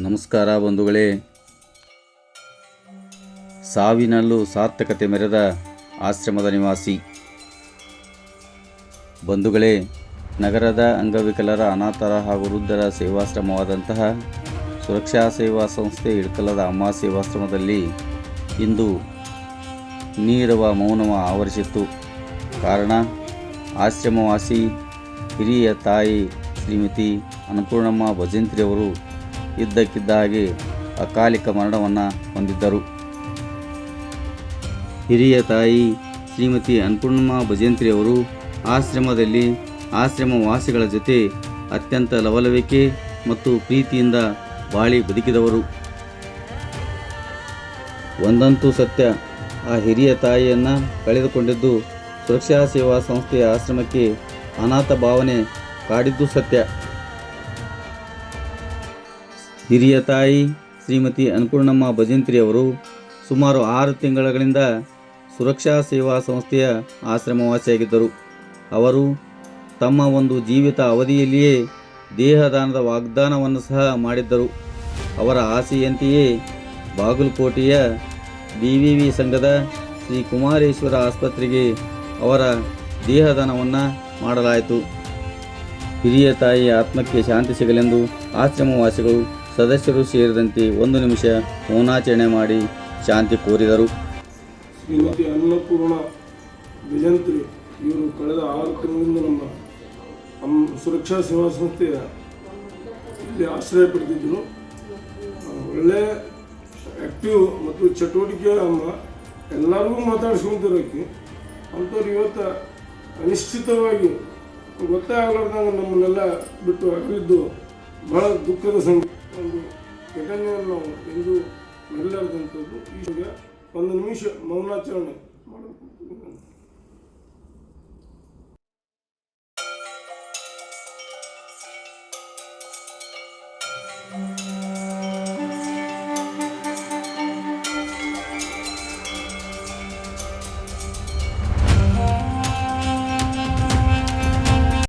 ನಮಸ್ಕಾರ ಬಂಧುಗಳೇ. ಸಾವಿನಲ್ಲೂ ಸಾರ್ಥಕತೆ ಮೆರೆದ ಆಶ್ರಮದ ನಿವಾಸಿ. ಬಂಧುಗಳೇ, ನಗರದ ಅಂಗವಿಕಲರ ಅನಾಥರ ಹಾಗೂ ವೃದ್ಧರ ಸೇವಾಶ್ರಮವಾದಂತಹ ಸುರಕ್ಷಾ ಸೇವಾ ಸಂಸ್ಥೆ ಇಳಕಲದ ಅಮ್ಮ ಸೇವಾಶ್ರಮದಲ್ಲಿ ಇಂದು ನೀರವ ಮೌನವ ಆವರಿಸಿತ್ತು. ಕಾರಣ, ಆಶ್ರಮವಾಸಿ ಹಿರಿಯ ತಾಯಿ ಶ್ರೀಮತಿ ಅನ್ನಪೂರ್ಣಮ್ಮ ಭಜಂತ್ರಿಯವರು ಇದ್ದಕ್ಕಿದ್ದ ಹಾಗೆ ಅಕಾಲಿಕ ಮರಣವನ್ನು ಹೊಂದಿದ್ದರು. ಹಿರಿಯ ತಾಯಿ ಶ್ರೀಮತಿ ಅನ್ನಪೂರ್ಣಮ್ಮ ಭಜಂತ್ರಿಯವರು ಆಶ್ರಮದಲ್ಲಿ ಆಶ್ರಮ ವಾಸಿಗಳ ಜೊತೆ ಅತ್ಯಂತ ಲವಲವಿಕೆ ಮತ್ತು ಪ್ರೀತಿಯಿಂದ ಬಾಳಿ ಬದುಕಿದವರು. ಒಂದಂತೂ ಸತ್ಯ, ಆ ಹಿರಿಯ ತಾಯಿಯನ್ನು ಕಳೆದುಕೊಂಡಿದ್ದು ಸುರಕ್ಷಾ ಸೇವಾ ಸಂಸ್ಥೆಯ ಆಶ್ರಮಕ್ಕೆ ಅನಾಥ ಭಾವನೆ ಕಾಡಿದ್ದು ಸತ್ಯ. ಹಿರಿಯ ತಾಯಿ ಶ್ರೀಮತಿ ಅನ್ನಪೂರ್ಣಮ್ಮ ಭಜಂತ್ರಿ ಅವರು ಸುಮಾರು ಆರು ತಿಂಗಳಿಂದ ಸುರಕ್ಷಾ ಸೇವಾ ಸಂಸ್ಥೆಯ ಆಶ್ರಮವಾಸಿಯಾಗಿದ್ದರು. ಅವರು ತಮ್ಮ ಒಂದು ಜೀವಿತ ಅವಧಿಯಲ್ಲಿಯೇ ದೇಹದಾನದ ವಾಗ್ದಾನವನ್ನು ಸಹ ಮಾಡಿದ್ದರು. ಅವರ ಆಸೆಯಂತೆಯೇ ಬಾಗಲಕೋಟೆಯ ಬಿ ವಿ ವಿ ಸಂಘದ ಶ್ರೀ ಕುಮಾರೇಶ್ವರ ಆಸ್ಪತ್ರೆಗೆ ಅವರ ದೇಹದಾನವನ್ನು ಮಾಡಲಾಯಿತು. ಹಿರಿಯ ತಾಯಿಯ ಆತ್ಮಕ್ಕೆ ಶಾಂತಿ ಸಿಗಲೆಂದು ಆಶ್ರಮವಾಸಿಗಳು ಸದಸ್ಯರು ಸೇರಿದಂತೆ ಒಂದು ನಿಮಿಷ ಮೌನಾಚರಣೆ ಮಾಡಿ ಶಾಂತಿ ಕೋರಿದರು. ಶ್ರೀಮತಿ ಅನ್ನಪೂರ್ಣ ವಿಜಂತ್ರಿ ಇವರು ಕಳೆದ ಆರು ತಿಂಗಳಿಂದ ನಮ್ಮ ಸುರಕ್ಷಾ ಸೇವಾ ಸಂಸ್ಥೆಯ ಇಲ್ಲಿ ಆಶ್ರಯ ಪಡೆದಿದ್ದರು. ಒಳ್ಳೆ ಆ್ಯಕ್ಟಿವ್ ಮತ್ತು ಚಟುವಟಿಕೆ ಅಮ್ಮ ಎಲ್ಲರಿಗೂ ಮಾತಾಡ್ಸ್ಕೊಂತಿರೋಕೆ ಅಂಥವ್ರು ಇವತ್ತು ಅನಿಶ್ಚಿತವಾಗಿ ಗೊತ್ತೇ ಆಗಲಾರ್ದಂಗೆ ನಮ್ಮನ್ನೆಲ್ಲ ಬಿಟ್ಟು ಅಗಲಿದ್ದು ಬಹಳ ದುಃಖದ ಸಂಗತಿ. ಒಂದು ಘಟನೆಯನ್ನು ನಾವು ಎಂದು ನಿಲ್ಲದಂಥದ್ದು ಈಗ ಒಂದು ನಿಮಿಷ ಮೌನಾಚರಣೆ ಮಾಡಬೇಕು